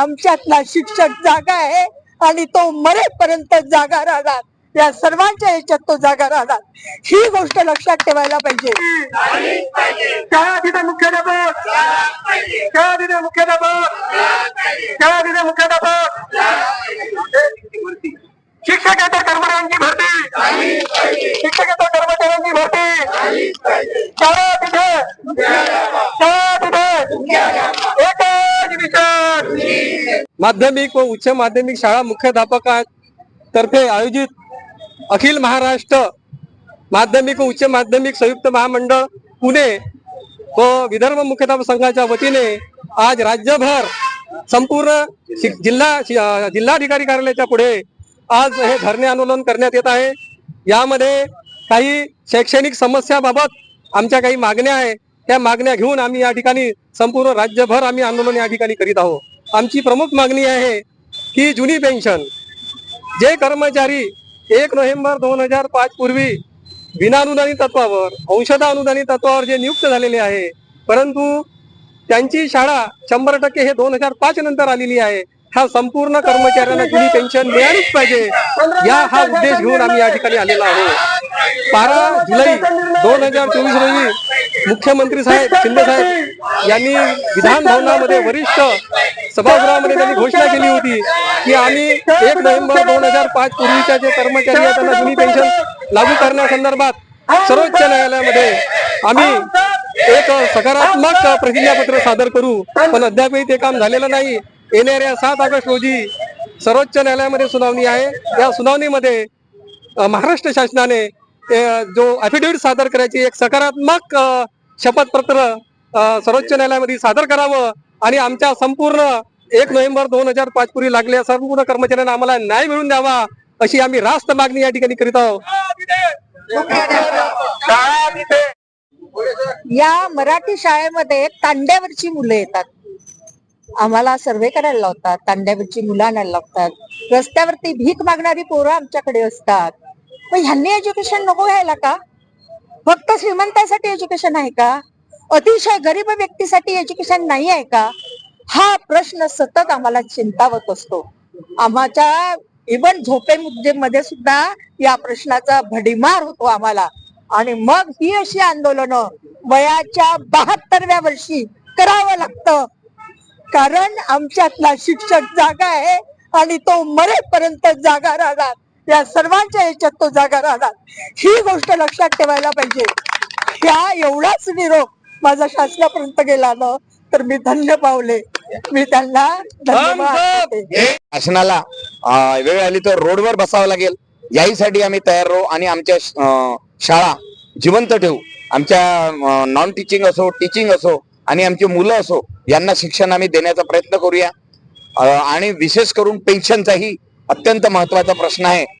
आमच्यातला शिक्षक जागा आहे आणि तो मरेपर्यंत जागा राहणार. या सर्वांच्या याच्यात तो जागा राहणार. ही गोष्ट लक्षात ठेवायला पाहिजे. काय तिथे मुख्याध्यापक! काय तिथे मुख्याध्यापक! काय तिथे मुख्याध्यापक! शिक्षकेतर कर्मचाऱ्यांची भरती! शिक्षकेतर कर्मचाऱ्यांची भरती! काय तिथे शाळा तिथे एकच विचार माध्यमिक व उच्च माध्यमिक शाळा मुख्याध्यापकातर्फे आयोजित अखिल महाराष्ट्र माध्यमिक व उच्च माध्यमिक संयुक्त महामंडळ पुणे व विदर्भ मुख्याध्यापक संघाच्या वतीने आज राज्यभर संपूर्ण जिल्हा शि- जिल्हाधिकारी कार्यालयाच्या पुढे आज हे धरणे आंदोलन करण्यात येत आहे. यामध्ये काही शैक्षणिक समस्याबाबत आमच्या काही मागण्या आहे. त्या मागण्या घेऊन आम्ही या ठिकाणी संपूर्ण राज्यभर आम्ही आंदोलन या ठिकाणी करीत आहोत. आमची प्रमुख मागणी आहे की जुनी पेन्शन जे कर्मचारी एक नोव्हेंबर दोन हजार पाच पूर्वी विनानुदानी तत्वावर औषध अनुदानी तत्वावर जे नियुक्त झालेले आहे परंतु त्यांची शाळा शंभर टक्के हे दोन हजार पाच नंतर आलेली आहे. ह्या संपूर्ण कर्मचाऱ्यांना जुनी पेन्शन मिळालीच पाहिजे. या हा उद्देश घेऊन आम्ही या ठिकाणी आलेलो आहोत बारा जुलै दोन हजार चोवीस रोजी मुख्यमंत्री साहेब शिंदे साहेब यांनी विधान भवनामध्ये वरिष्ठ सभागृहामध्ये त्यांनी घोषणा केली होती की आम्ही एक नोव्हेंबर दोन हजार पाच पूर्वीच्या जे कर्मचारी आहेत त्यांना जुनी पेन्शन लागू करण्यासंदर्भात सर्वोच्च न्यायालयामध्ये आम्ही एक सकारात्मक प्रतिज्ञापत्र सादर करू. पण अद्यापही ते काम झालेलं नाही. येणाऱ्या सात ऑगस्ट रोजी सर्वोच्च न्यायालयामध्ये सुनावणी आहे. या सुनावणीमध्ये महाराष्ट्र शासनाने जो अफिडेव्हिट सादर करायची एक सकारात्मक शपथपत्र सर्वोच्च न्यायालयामध्ये सादर करावं. आणि आमच्या संपूर्ण एक नोव्हेंबर दोन हजार पाच पूर्वी लागलेल्या संपूर्ण कर्मचाऱ्यांना आम्हाला न्याय मिळून द्यावा अशी आम्ही रास्त मागणी या ठिकाणी करीत आहोत. या मराठी शाळेमध्ये तांड्यावरची मुलं येतात. आम्हाला सर्वे करायला लावतात तांड्यावरची मुलं आणायला लावतात. रस्त्यावरती भीक मागणारी पोरं आमच्याकडे असतात. पण ह्यांनी एज्युकेशन नको घ्यायला का? फक्त श्रीमंतासाठी एज्युकेशन आहे का? अतिशय गरीब व्यक्तीसाठी एज्युकेशन नाही आहे का? हा प्रश्न सतत आम्हाला चिंतावत असतो. आम्हाच्या इवन झोपे मुद्देमध्ये सुद्धा या प्रश्नाचा भडीमार होतो आम्हाला. आणि मग ही अशी आंदोलनं वयाच्या बहात्तरव्या वर्षी करावं लागतं. कारण आमच्यातला शिक्षक जागा आहे आणि तो मरेपर्यंत जागा राहणार. या सर्वांच्या याच्यात तो जागा राहणार. ही गोष्ट लक्षात ठेवायला पाहिजे. ह्या एवढाच निरोप माझा शासनापर्यंत गेला ना तर मी धन्य पावले. मी त्यांना धन्यवाद देते. शासनाला अं, वेळ आली तर रोडवर बसावं लागेल. याहीसाठी आम्ही तयार राहू आणि आमच्या अं, शाळा जिवंत ठेवू. आमच्या नॉन टीचिंग असो टीचिंग असो आणि आमची मुलं असो यांना शिक्षण आम्ही देण्याचा प्रयत्न करूया. अं, आणि विशेष करून पेन्शनचाही अत्यंत महत्त्वाचा प्रश्न आहे.